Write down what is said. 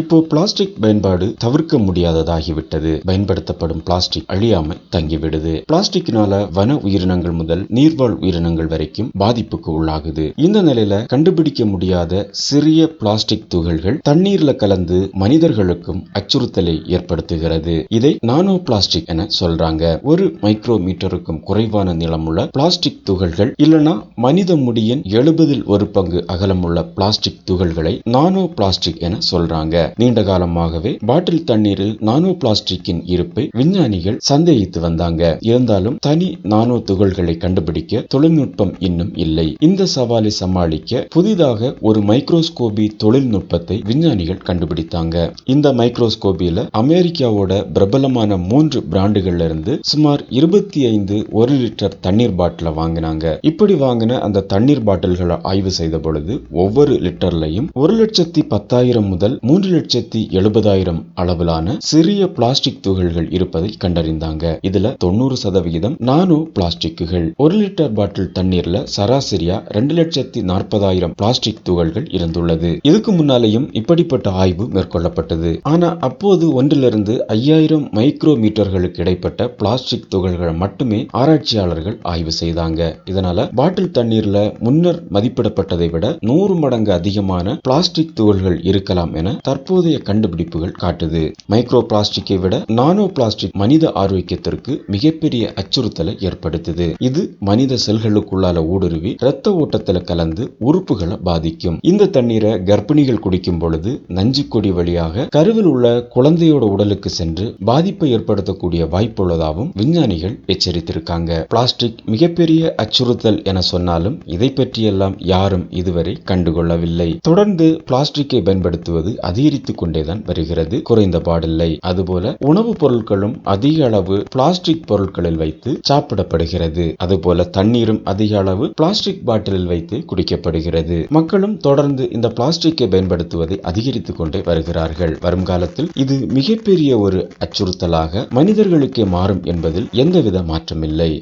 இப்போ பிளாஸ்டிக் பயன்பாடு தவிர்க்க முடியாததாகிவிட்டது. பயன்படுத்தப்படும் பிளாஸ்டிக் அழியாம தங்கிவிடுது. பிளாஸ்டிக்னால வன உயிரினங்கள் முதல் நீர்வாழ் உயிரினங்கள் வரைக்கும் பாதிப்புக்கு உள்ளாகுது. இந்த நிலையில கண்டுபிடிக்க முடியாத சிறிய பிளாஸ்டிக் துகள்கள் தண்ணீர்ல கலந்து மனிதர்களுக்கும் அச்சுறுத்தலை ஏற்படுத்துகிறது. இதை நானோ பிளாஸ்டிக் என சொல்றாங்க. ஒரு மைக்ரோ மீட்டருக்கும் குறைவான நிலமுள்ள பிளாஸ்டிக் துகள்கள் இல்லனா மனித முடியின் எழுபதில் ஒரு பங்கு அகலமுள்ள பிளாஸ்டிக் துகள்களை நானோ பிளாஸ்டிக் என சொல்றாங்க. நீண்ட காலமாகவே பாட்டில் தண்ணீரில் நானோ பிளாஸ்டிக்கின் இருப்பை விஞ்ஞானிகள் சந்தேகித்து வந்தாங்க. இருந்தாலும் தனி நானோ துகள்களை கண்டுபிடிக்க தொழில்நுட்பம் இன்னும் இல்லை. இந்த சவாலை சமாளிக்க புதிதாக ஒரு மைக்ரோஸ்கோபி தொழில்நுட்பத்தை விஞ்ஞானிகள் கண்டுபிடித்தாங்க. இந்த மைக்ரோஸ்கோபியில அமெரிக்காவோட பிரபலமான மூன்று பிராண்டுகள்ல இருந்து சுமார் இருபத்தி ஐந்து ஒரு லிட்டர் தண்ணீர் பாட்டில வாங்கினாங்க. இப்படி வாங்கின அந்த தண்ணீர் பாட்டில்களை ஆய்வு செய்த பொழுது ஒவ்வொரு லிட்டர்லையும் ஒரு லட்சத்தி பத்தாயிரம் முதல் மூன்று லட்சத்தி எழுபதாயிரம் அளவிலான சிறிய பிளாஸ்டிக் துகள்கள் இருப்பதை கண்டறிந்தாங்க. இதுல தொண்ணூறு சதவிகிதம் நானோ பிளாஸ்டிக்குகள். ஒரு லிட்டர் பாட்டில் தண்ணீர்ல சராசரியா ரெண்டு லட்சத்தி நாற்பதாயிரம் பிளாஸ்டிக் துகள்கள் இருந்துள்ளது. இதுக்கு முன்னாலேயும் இப்படிப்பட்ட ஆய்வு மேற்கொள்ளப்பட்டது. ஆனா அப்போது ஒன்றிலிருந்து ஐயாயிரம் மைக்ரோ மீட்டர்களுக்கு இடைப்பட்ட பிளாஸ்டிக் துகள்களை மட்டுமே ஆராய்ச்சியாளர்கள் ஆய்வு செய்தாங்க. இதனால பாட்டில் தண்ணீர்ல முன்னர் மதிப்பிடப்பட்டதை விட நூறு மடங்கு அதிகமான பிளாஸ்டிக் துகள்கள் இருக்கலாம் என தற்போதைய கண்டுபிடிப்புகள் காட்டுது. மைக்ரோ பிளாஸ்டிக்கை விட நானோ பிளாஸ்டிக் மனித ஆரோக்கியத்திற்கு மிகப்பெரிய அச்சுறுத்தலை ஏற்படுத்துது. இது மனித செல்களுக்குள்ளால ஊடுருவி இரத்த ஓட்டத்துல கலந்து உறுப்புகளை பாதிக்கும். இந்த தண்ணீரை கர்ப்பிணிகள் குடிக்கும் பொழுது நஞ்சுக்கொடி வழியாக கருவில் உள்ள குழந்தையோட உடலுக்கு சென்று பாதிப்பை ஏற்படுத்தக்கூடிய வாய்ப்புள்ளதாகவும் விஞ்ஞானிகள் எச்சரித்திருக்காங்க. பிளாஸ்டிக் மிகப்பெரிய அச்சுறுத்தல் என சொன்னாலும் இதை பற்றியெல்லாம் யாரும் இதுவரை கண்டுகொள்ளவில்லை. தொடர்ந்து பிளாஸ்டிக்கை பயன்படுத்துவது அதிக அதிகரித்துக் கொண்டேதான் வருகிறது. குறைந்த பாடில்லை. அதுபோல உணவுப் பொருட்களும் அதிக அளவு பிளாஸ்டிக் பொருட்களில் வைத்து சாப்பிடப்படுகிறது. அதுபோல தண்ணீரும் அதிக அளவு பிளாஸ்டிக் பாட்டிலில் வைத்து குடிக்கப்படுகிறது. மக்களும் தொடர்ந்து இந்த பிளாஸ்டிக்கை பயன்படுத்துவதை அதிகரித்துக் கொண்டே வருகிறார்கள் வருங்காலத்தில் இது மிகப்பெரிய ஒரு அச்சுறுத்தலாக மனிதர்களுக்கே மாறும் என்பதில் எந்தவித மாற்றமில்லை.